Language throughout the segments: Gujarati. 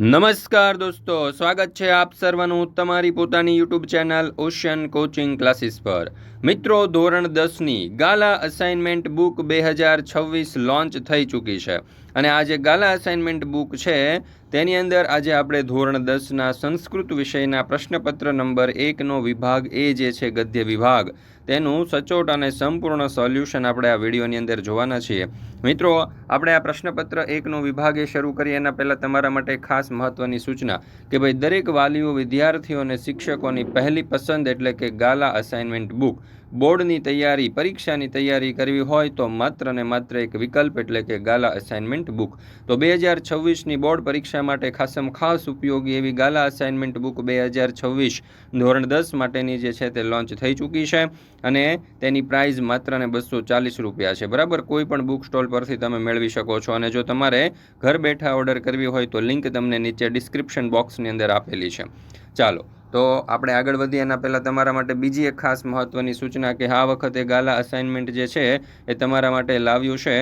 નમસ્કાર દોસ્તો, સ્વાગત છે આપ સર્વનું તમારી પોતાની YouTube channel ocean coaching classes પર. મિત્રો, ધોરણ દસની ગાલા અસાઇનમેન્ટ બુક બે હજાર છવ્વીસ લોન્ચ થઈ ચૂકી છે. અને આ જે ગાલા અસાઇનમેન્ટ બુક છે, તેની અંદર આજે આપણે ધોરણ દસના સંસ્કૃત વિષયના પ્રશ્નપત્ર નંબર એકનો વિભાગ એ જે છે, ગદ્ય વિભાગ, તેનું સચોટ અને સંપૂર્ણ સોલ્યુશન આપણે આ વિડીયોની અંદર જોવાના છીએ. મિત્રો, આપણે આ પ્રશ્નપત્ર એકનો વિભાગ એ શરૂ કરીએ, એના પહેલાં તમારા માટે ખાસ મહત્ત્વની સૂચના કે ભાઈ, દરેક વાલીઓ વિદ્યાર્થીઓ અને શિક્ષકોની પહેલી પસંદ એટલે કે ગાલા અસાઇનમેન્ટ બુક બોર્ડની તૈયારી, પરીક્ષાની તૈયારી કરવી હોય તો માત્ર ને માત્ર એક વિકલ્પ એટલે કે ગાલા અસાઇનમેન્ટ બુક તો બે હજાર છવ્વીસની બોર્ડ પરીક્ષા માટે ખાસમ ખાસ ઉપયોગી એવી ગાલા અસાઇનમેન્ટ બુક બે હજાર છવ્વીસ ધોરણ દસ માટેની જે છે તે લોન્ચ થઈ ચૂકી છે અને તેની પ્રાઇઝ માત્ર ને બસો ચાલીસ રૂપિયા છે. બરાબર? કોઈ પણ બુક સ્ટોલ પરથી તમે મેળવી શકો છો અને જો તમારે ઘર બેઠા ઓર્ડર કરવી હોય તો લિંક તમને નીચે ડિસ્ક્રિપ્શન બોક્સની અંદર આપેલી છે. ચાલો તો આપણે આગળ વધીએ એના પહેલાં તમારા માટે બીજી એક ખાસ મહત્ત્વની સૂચના કે આ વખતે ગાલા અસાઇનમેન્ટ જે છે એ તમારા માટે લાવ્યું છે.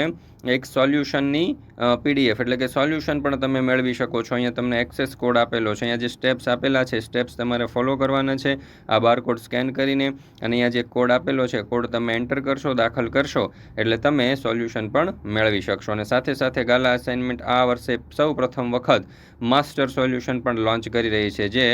એક સોલ્યુશનની પીડીએફ. એટલે કે સોલ્યુશન પણ તમે મેળવી શકો છો. અહીંયા તમને એક્સેસ કોડ આપેલો છે. અહીંયા જે સ્ટેપ્સ આપેલા છે, સ્ટેપ્સ તમારે ફોલો કરવાના છે. આ બારકોડ સ્કેન કરીને અને અહીંયા જે કોડ આપેલો છે, કોડ તમે એન્ટર કરશો, દાખલ કરશો, એટલે તમે સોલ્યુશન પણ મેળવી શકશો. અને સાથે સાથે ગાલા અસાઇનમેન્ટ આ વર્ષે સૌ પ્રથમ વખત માસ્ટર સોલ્યુશન પણ લોન્ચ કરી રહી છે, જે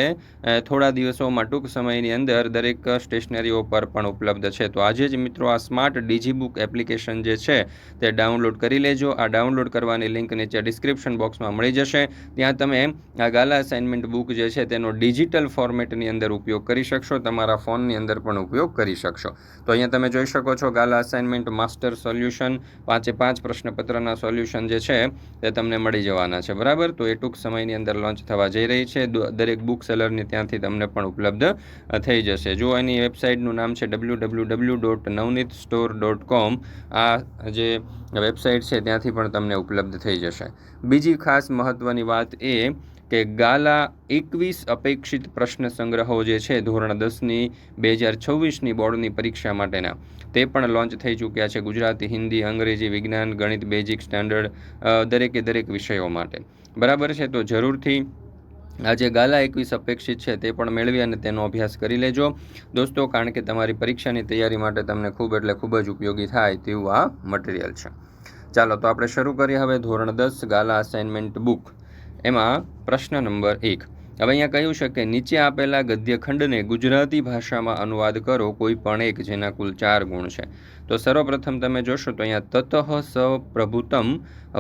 થોડા દિવસોમાં ટૂંક સમયની અંદર દરેક સ્ટેશનરીઓ પર પણ ઉપલબ્ધ છે. તો આજે જ મિત્રો આ સ્માર્ટ ડીજીબુક એપ્લિકેશન જે છે, તે ડાઉનલોડ કરી લેજો. આ ડાઉનલોડ કરવાની લિંક નીચે ડિસ્ક્રિપ્શન બોક્સમાં મળી જશે. ત્યાં તમે આ ગાલા અસાઇનમેન્ટ બુક જે છે તેનો ડિજિટલ ફોર્મેટની અંદર ઉપયોગ કરી શકશો. તમારા ફોનની અંદર પણ ઉપયોગ કરી શકશો. તો અહીંયા તમે જોઈ શકો છો ગાલા અસાઇનમેન્ટ માસ્ટર સોલ્યુશન પાંચે પાંચ પ્રશ્નપત્રના સોલ્યુશન જે છે તે તમને મળી જવાના છે. બરાબર? તો એ ટૂંક સમયની અંદર લોન્ચ થવા જઈ રહી છે. દરેક બુક સેલરની ત્યાંથી તમને પણ ઉપલબ્ધ થઈ જશે. જો એની વેબસાઇટનું નામ છે W W W dot Navneet store dot com આ જે વેબસાઇટ છે ત્યાંથી પણ તમને ઉપલબ્ધ થઈ જશે. બીજી ખાસ મહત્ત્વની વાત એ કે ગાલા એકવીસ અપેક્ષિત પ્રશ્ન સંગ્રહો જે છે ધોરણ દસની, બે હજાર છવ્વીસની બોર્ડની પરીક્ષા માટેના. તે પણ લોન્ચ થઈ ચૂક્યા છે ગુજરાતી, હિન્દી, અંગ્રેજી, વિજ્ઞાન, ગણિત, બેઝિક, સ્ટાન્ડર્ડ દરેકે દરેક વિષયો માટે. બરાબર છે તો જરૂરથી આજે ગાલા એકવીસ અપેક્ષિત છે તે પણ મેળવી અને તેનો અભ્યાસ કરી લેજો. દોસ્તો, કારણ કે તમારી પરીક્ષાની તૈયારી માટે તમને ખૂબ એટલે ખૂબ જ ઉપયોગી થાય તેવું આ મટીરિયલ છે. ચાલો, તો આપણે શરૂ કરીએ હવે ધોરણ દસ, ગાલા અસાઇનમેન્ટ બુક એમાં પ્રશ્ન નંબર એક. હવે અહીંયા કહ્યું છે કે નીચે આપેલા ગદ્યખંડને ગુજરાતી ભાષામાં અનુવાદ કરો કોઈ પણ એક જેના કુલ ચાર ગુણ છે. તો સર્વપ્રથમ તમે જોશો તો અહીંયા તતઃ સપ્રભુતમ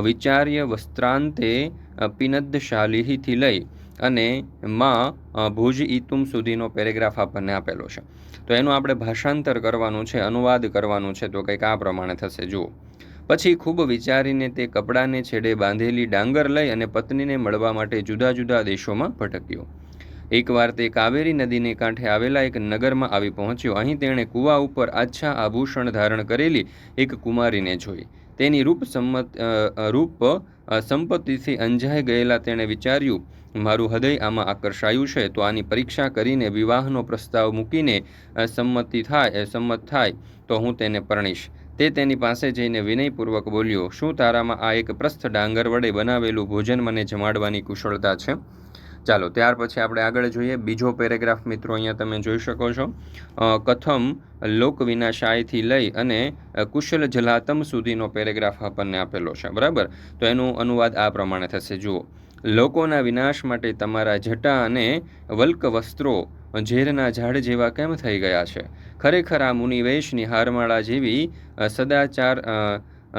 વિચાર્ય વસ્ત્રાંતે પિનદશાલિહીથી લઈ અને માં ભુજ ઈતુમ સુધીનો પેરેગ્રાફ આપણને આપેલો છે. તો એનું આપણે ભાષાંતર કરવાનું છે, અનુવાદ કરવાનું છે, તો કંઈક આ પ્રમાણે થશે. જુઓ. પછી ખૂબ વિચારીને તે કપડાને છેડે બાંધેલી ડાંગર લઈ અને પત્નીને મળવા માટે જુદા જુદા દેશોમાં ભટક્યો. એકવાર તે કાવેરી નદીને કાંઠે આવેલા એક નગરમાં આવી પહોંચ્યો. અહીં તેણે કૂવા ઉપર આછા આભૂષણ ધારણ કરેલી એક કુમારીને જોઈ. તેની રૂપ સંમત રૂપ સંપત્તિથી અંજાઈ ગયેલા તેણે વિચાર્યું, મારું હૃદય આમાં આકર્ષાયું છે, તો આની પરીક્ષા કરીને વિવાહનો પ્રસ્તાવ મૂકીને સંમતિ થાય સંમત થાય, તો હું તેને પરણીશ. તે તેની પાસે જઈને વિનયપૂર્વક બોલ્યો, શું તારામાં આ એક પ્રસ્થ ડાંગર વડે બનાવેલું ભોજન મને જમાડવાની કુશળતા છે? ચાલો, ત્યાર પછી આપણે આગળ જોઈએ. બીજો પેરેગ્રાફ મિત્રો અહીંયા તમે જોઈ શકો છો. કથમ લોક વિનાશાયથી લઈ અને કુશલ જલાતમ સુધીનો પેરેગ્રાફ આપણને આપેલો છે. બરાબર? તો એનું અનુવાદ આ પ્રમાણે થશે. જુઓ. લોકોના વિનાશ માટે તમારા જટા અને વલ્ક વસ્ત્રો ઝેરના ઝાડ જેવા કેમ થઈ ગયા છે? ખરેખર આ મુનિવેશની હારમાળા જેવી સદાચાર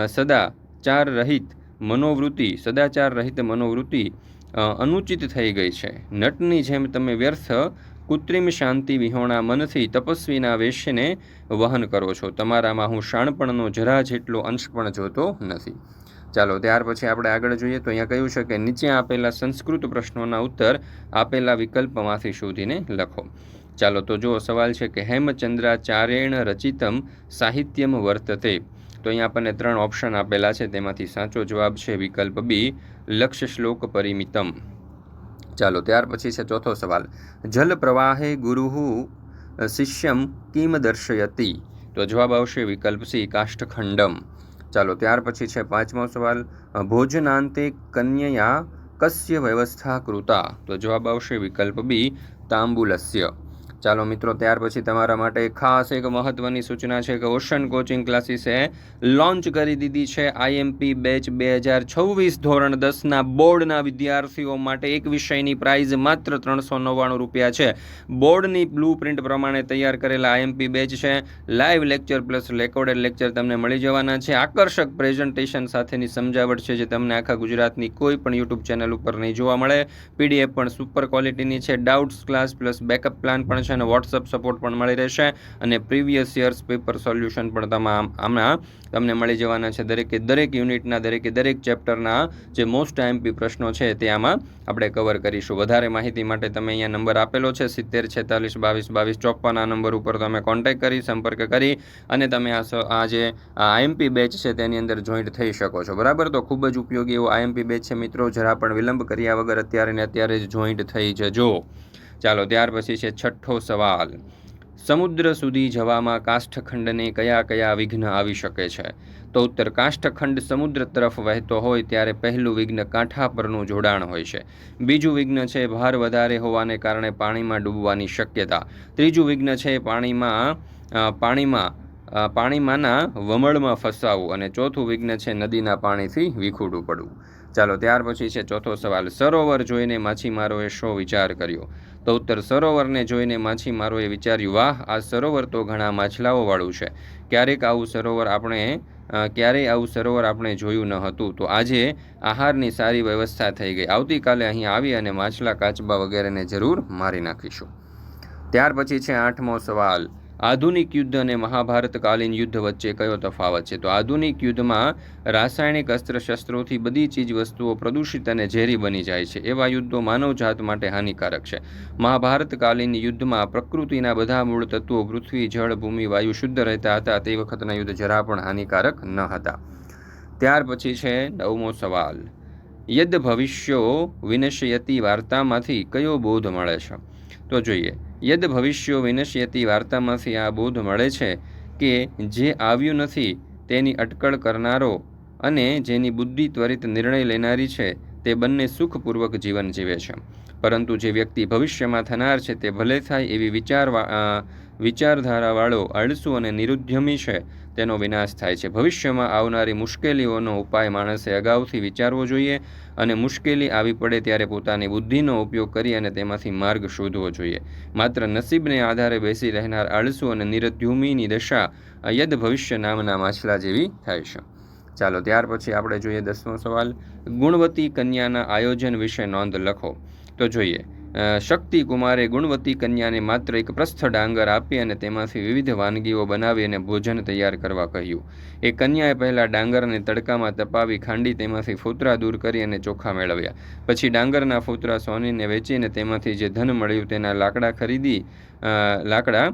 સદાચાર રહિત મનોવૃત્તિ, સદાચાર રહિત મનોવૃત્તિ અનુચિત થઈ ગઈ છે. નટની જેમ તમે વ્યર્થ, કૃત્રિમ શાંતિ વિહોણા મનથી તપસ્વીના વેશ્યને વહન કરો છો. તમારામાં હું શાણપણનો જરા જેટલો અંશ પણ જોતો નથી. ચાલો, ત્યાર પછી આપણે આગળ જોઈએ તો અહીંયા કહ્યું છે કે નીચે આપેલા સંસ્કૃત પ્રશ્નોના ઉત્તર આપેલા વિકલ્પમાંથી શોધીને લખો. ચાલો, તો જો સવાલ છે કે હેમચંદ્રાચાર્યણ રચિતમ સાહિત્યમ વર્તતે? તો અહીંયા આપણને ત્રણ ઓપ્શન આપેલા છે, તેમાંથી સાચો જવાબ છે વિકલ્પ બી લક્ષ્ય શ્લોક પરિમિતમ. ચાલો, ત્યાર પછી છે ચોથો સવાલ. જલ પ્રવાહે ગુરુ, શિષ્યમ કિમ દર્શયતી? તો જવાબ આવશે વિકલ્પ સી કાષ્ઠખંડમ. ચાલો, ત્યાર પછી છે પાંચમો સવાલ. ભોજનાંતે કન્યયા કસ્ય વ્યવસ્થા કૃતા તો જવાબ આવશે વિકલ્પ બી, તાંબુલસ્ય. ચાલો મિત્રો, ત્યાર પછી તમારા માટે ખાસ એક મહત્વની સૂચના છે કે ઓશન કોચિંગ ક્લાસીસે લોન્ચ કરી દીધી છે આઈએમપી બેચ બે હજાર છવ્વીસ ધોરણ દસના બોર્ડના વિદ્યાર્થીઓ માટે એક વિષયની પ્રાઇઝ માત્ર ત્રણસો નવ્વાણું રૂપિયા છે. બોર્ડની બ્લુ પ્રિન્ટ પ્રમાણે તૈયાર કરેલા આઈએમપી બેચ છે. Live lecture plus recorded lecture તમને મળી જવાના છે. આકર્ષક પ્રેઝન્ટેશન સાથેની સમજાવટ છે જે તમને આખા ગુજરાતની કોઈ પણ યુટ્યુબ ચેનલ ઉપર નહીં જોવા મળે. પીડીએફ પણ સુપર ક્વોલિટીની છે. Doubts class plus backup plan પણ છે. અને વોટ્સઅપ સપોર્ટ પણ મળી રહેશે અને પ્રીવિયસ યર્સ પેપર સોલ્યુશન પણ તમામ આમાં તમને મળી જવાના છે. દરેકે દરેક યુનિટના દરેકે દરેક ચેપ્ટરના જે મોસ્ટ આઈએમપી પ્રશ્નો છે તે આમાં આપણે કવર કરીશું. વધારે માહિતી માટે તમે અહીંયા નંબર આપેલો છે, સિત્તેર, છેતાલીસ, બાવીસ બાવીસ ચોપન આ નંબર ઉપર તમે કોન્ટેક્ટ કરી, સંપર્ક કરી અને તમે આ આ જે આઈએમપી બેચ છે તેની અંદર જોઈન્ટ થઈ શકો છો. બરાબર? તો ખૂબ જ ઉપયોગી એવો આઈએમપી બેચ છે મિત્રો. જરા પણ વિલંબ કર્યા વગર અત્યારે ને અત્યારે જ જોઈન્ટ થઈ જજો. ચાલો ત્યાર પછી છે છઠ્ઠો સવાલ. સમુદ્ર સુધી જવામાં કાષ્ઠખંડને કયા કયા વિઘ્ન આવી શકે છે? તો ઉત્તર, કાષ્ઠખંડ સમુદ્ર તરફ વહેતો હોય ત્યારે પહેલું વિઘ્ન કાંઠા પરનું જોડાણ હોય છે. બીજું વિઘ્ન છે ભાર વધારે હોવાને કારણે પાણીમાં ડૂબવાની શક્યતા. ત્રીજું વિઘ્ન છે પાણીમાં પાણીમાં પાણીમાંના વમળમાં ફસાવું. અને ચોથું વિઘ્ન છે નદીના પાણીથી વિખૂટું પડવું. ચાલો, ત્યાર પછી છે ચોથો સવાલ. સરોવર જોઈને માછીમારોએ શો વિચાર કર્યો? તો ઉત્તર, સરોવરને જોઈને માછીમારોએ વિચાર્યું, વાહ, આ સરોવર તો ઘણા માછલાઓવાળું છે. ક્યારેક આવું સરોવર આપણે ક્યારેય આવું સરોવર આપણે જોયું ન હતું. તો આજે આહારની સારી વ્યવસ્થા થઈ ગઈ. આવતીકાલે અહીં આવી અને માછલા કાચબા વગેરેને જરૂર મારી નાખીશું. ત્યાર પછી છે આઠમો સવાલ. આધુનિક યુદ્ધ અને મહાભારતકાલીન યુદ્ધ વચ્ચે કયો તફાવત છે? તો આધુનિક યુદ્ધમાં રાસાયણિક અસ્ત્રશસ્ત્રોથી બધી ચીજ વસ્તુઓ પ્રદૂષિત અને ઝેરી બની જાય છે. એવા યુદ્ધો માનવજાત માટે હાનિકારક છે. મહાભારતકાલીન યુદ્ધમાં પ્રકૃતિના બધા મૂળ તત્વો પૃથ્વી, જળ, ભૂમિ, વાયુ શુદ્ધ રહેતા હતા. તે વખતના યુદ્ધ જરા પણ હાનિકારક ન હતા. ત્યાર પછી છે નવમો સવાલ. યદ ભવિષ્યો વિનશયતી વાર્તામાંથી કયો બોધ મળે છે? તો જોઈએ. યદ ભવિષ્યો વિનશ્યતી વાર્તામાંથી આ બોધ મળે છે કે જે આવ્યું નથી, તેની અટકળ કરનારો અને જેની બુદ્ધિ ત્વરિત નિર્ણય લેનારી છે, તે બંને સુખપૂર્વક જીવન જીવે છે. પરંતુ જે વ્યક્તિ ભવિષ્યમાં થનાર છે, તે ભલે થાય એવી વિચારવા વિચારધારાવાળો આળસુ અને નિરુદ્યમી છે તેનો વિનાશ થાય છે. ભવિષ્યમાં આવનારી મુશ્કેલીઓનો ઉપાય માણસે અગાઉથી વિચારવો જોઈએ અને મુશ્કેલી આવી પડે ત્યારે પોતાની બુદ્ધિનો ઉપયોગ કરી અને તેમાંથી માર્ગ શોધવો જોઈએ. માત્ર નસીબને આધારે બેસી રહેનાર આળસુ અને નિરધ્યુમીની દશા યદ ભવિષ્ય નામના માછલા જેવી થાય છે. ચાલો, ત્યાર પછી આપણે જોઈએ દસમો સવાલ. ગુણવતી કન્યાના આયોજન વિશે નોંધ લખો. તો જોઈએ શક્તિ કુમારે ગુણવતી કન્યાને માત્ર એક પ્રસ્થ ડાંગર આપી અને તેમાંથી વિવિધ વાનગીઓ બનાવી અને ભોજન તૈયાર કરવા કહ્યું. એ કન્યાએ પહેલાં ડાંગરને તડકામાં તપાવી ખાંડી તેમાંથી ફૂતરા દૂર કરી અને ચોખા મેળવ્યા. પછી ડાંગરના ફૂતરા સોનીને વેચીને તેમાંથી જે ધન મળ્યું તેના લાકડા ખરીદી લાકડા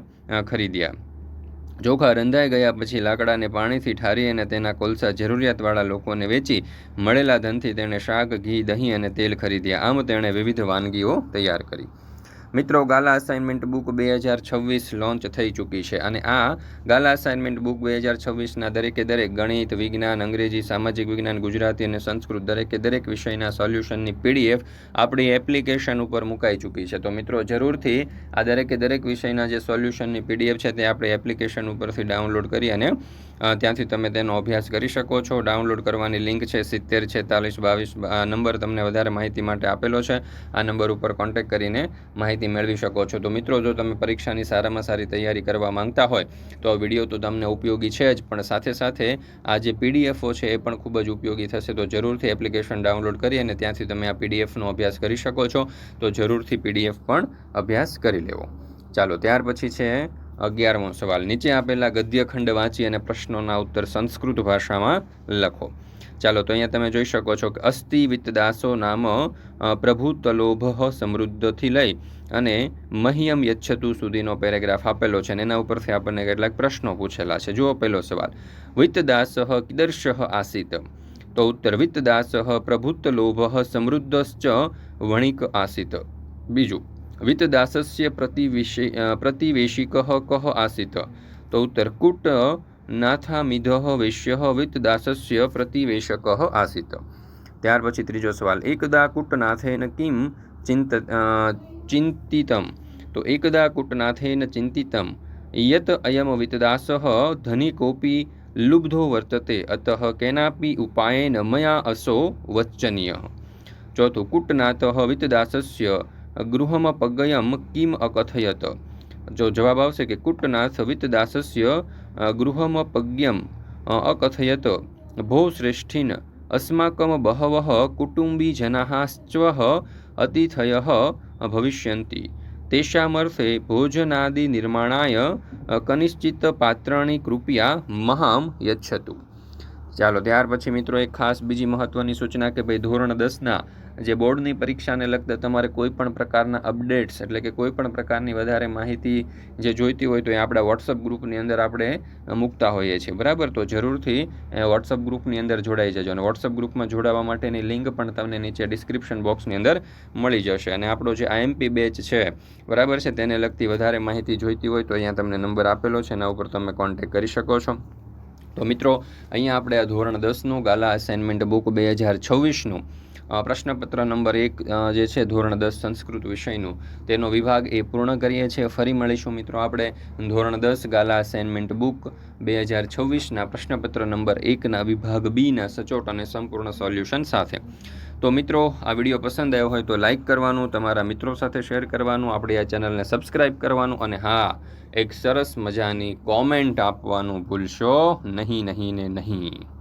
ખરીદ્યા. ચોખા રંધાઈ ગયા પછી લાકડાને પાણીથી ઠારી અને તેના કોલસા જરૂરિયાતવાળા લોકોને વેચી મળેલા ધનથી તેણે શાક, ઘી, દહીં અને તેલ ખરીદ્યા. આમ તેણે વિવિધ વાનગીઓ તૈયાર કરી. મિત્રો, ગાલા અસાઇનમેન્ટ બુક બે હજાર છવ્વીસ લોન્ચ થઈ ચૂકી છે અને આ ગાલા અસાઇનમેન્ટ બુક બે હજાર છવ્વીસના દરેકે દરેક ગણિત, વિજ્ઞાન, અંગ્રેજી, સામાજિક વિજ્ઞાન, ગુજરાતી અને સંસ્કૃત દરેકે દરેક વિષયના સોલ્યુશનની પીડીએફ આપણી એપ્લિકેશન ઉપર મુકાઈ ચૂકી છે. તો મિત્રો, જરૂરથી આ દરેકે દરેક વિષયના જે સોલ્યુશનની પીડીએફ છે તે આપણે એપ્લિકેશન ઉપરથી ડાઉનલોડ કરી અને ત્યાંથી તમે તેનો અભ્યાસ કરી શકો છો. ડાઉનલોડ કરવાની લિંક છે સિત્તેર છેતાલીસ બાવીસ નંબર તમને વધારે માહિતી માટે આપેલો છે. આ નંબર ઉપર કોન્ટેક્ટ કરીને માહિતી મેળવી શકો છો. તો મિત્રો, જો તમે પરીક્ષાની સારામાં સારી તૈયારી કરવા માંગતા હોય, તો આ વીડિયો તો તમને ઉપયોગી છે જ, પણ સાથે સાથે આ જે પીડીએફઓ છે એ પણ ખૂબ જ ઉપયોગી થશે. તો જરૂરથી એપ્લિકેશન ડાઉનલોડ કરી અને ત્યાંથી તમે આ પીડીએફનો અભ્યાસ કરી શકો છો. તો જરૂરથી પીડીએફ પણ અભ્યાસ કરી લેવો. ચાલો, ત્યાર પછી છે અગિયારમો સવાલ. નીચે આપેલા ગદ્યખંડ વાંચી અને પ્રશ્નોના ઉત્તર સંસ્કૃત ભાષામાં લખો. ચાલો, તો અહીંયા તમે જોઈ શકો છો કે અસ્તિ વિત્તદાસો નામ પ્રભુતલોભ સમૃદ્ધથી લઈ અને મહ્યમ યચ્છતુ સુધીનો પેરેગ્રાફ આપેલો છે અને એના ઉપરથી આપણને કેટલાક પ્રશ્નો પૂછેલા છે. જુઓ પહેલો સવાલ. વિત્તદાસ કિદર્શ આસીત. તો ઉત્તર વિત્તદાસ પ્રભુતલોભ સમૃદ્ધશ્ચ વણિક આસીત. બીજું વિત્તદાસસ્ય પ્રતિવિષે પ્રતિવેશિક કહ આસીત. તો ઉત્તર, કુટ નાથામિધ વૈશ્ય વિત્તદાસસ્ય પ્રતિવેશક આસીત ત્યાર પછી ત્રીજો સવાલ એકદા કુટનાથેન કિમ ચિંત ચિંતિતમ તો એકદા કુટનાથેન ચિંતિતમ યત અયમ વિતદાસઃ ધનિકોપી લુબ્ધો વર્તતે અત કેનાપી ઉપાયેન મયા અસો વચ્ચનીય ચોથું કુટનાથ વિતદાસસ્ય ગૃહમપગયમ કિમ અકથયત જો જવાબ આવશે કે કુટનાથ વિતદાસસ્ય ભો શ્રેષ્ઠીન અસ્માકમ બહવઃ કુટુંબીજનાः સ્વ અતિથયः ભવિષ્યन्ति તેષામર્થે ભોજનાદિ નિર્માણાય કનિશ્ચિત પાત્રાણી કૃપયા મહામ યચ્છતુ. ચાલો, ત્યાર પછી મિત્રો એક ખાસ બીજી મહત્વની સૂચના કે ભાઈ ધોરણ દસના જે બોર્ડની પરીક્ષાને લગતા તમારે કોઈ પણ પ્રકારના અપડેટ્સ એટલે કે કોઈ પણ પ્રકારની વધારે માહિતી જે જોઈતી હોય તો એ આપણા વોટ્સઅપ ગ્રુપની અંદર આપણે મૂકતા હોઈએ છીએ. બરાબર? તો જરૂરથી વોટ્સઅપ ગ્રુપની અંદર જોડાઈ જજો અને વોટ્સઅપ ગ્રુપમાં જોડાવા માટેની લિંક પણ તમને નીચે ડિસ્ક્રિપ્શન બોક્સની અંદર મળી જશે અને આપણો જે આઈએમપી બેચ છે, બરાબર છે? તેને લગતી વધારે માહિતી જોઈતી હોય તો અહીંયા તમને નંબર આપેલો છે, એના ઉપર તમે કોન્ટેક્ટ કરી શકો છો. તો મિત્રો, અહીંયા આપણે આ ધોરણ દસનું ગાલા અસાઇનમેન્ટ બુક બે હજાર છવ્વીસનું પ્રશ્નપત્ર નંબર એક જે છે ધોરણ દસ સંસ્કૃત વિષયનું, તેનો વિભાગ એ પૂર્ણ કરીએ છીએ. ફરી મળીશું મિત્રો આપણે ધોરણ દસ ગાલા અસાઇનમેન્ટ બુક બે હજાર છવ્વીસના પ્રશ્નપત્ર નંબર એકના વિભાગ બીના સચોટ અને સંપૂર્ણ સોલ્યુશન સાથે. તો મિત્રો, આ વીડિયો પસંદ આવ્યો હોય તો લાઈક કરવાનું, તમારા મિત્રો સાથે શેર કરવાનું, આપણી આ ચેનલને સબસ્ક્રાઈબ કરવાનું અને હા, એક સરસ મજાની કોમેન્ટ આપવાનું ભૂલશો નહીં નહીં ને નહીં.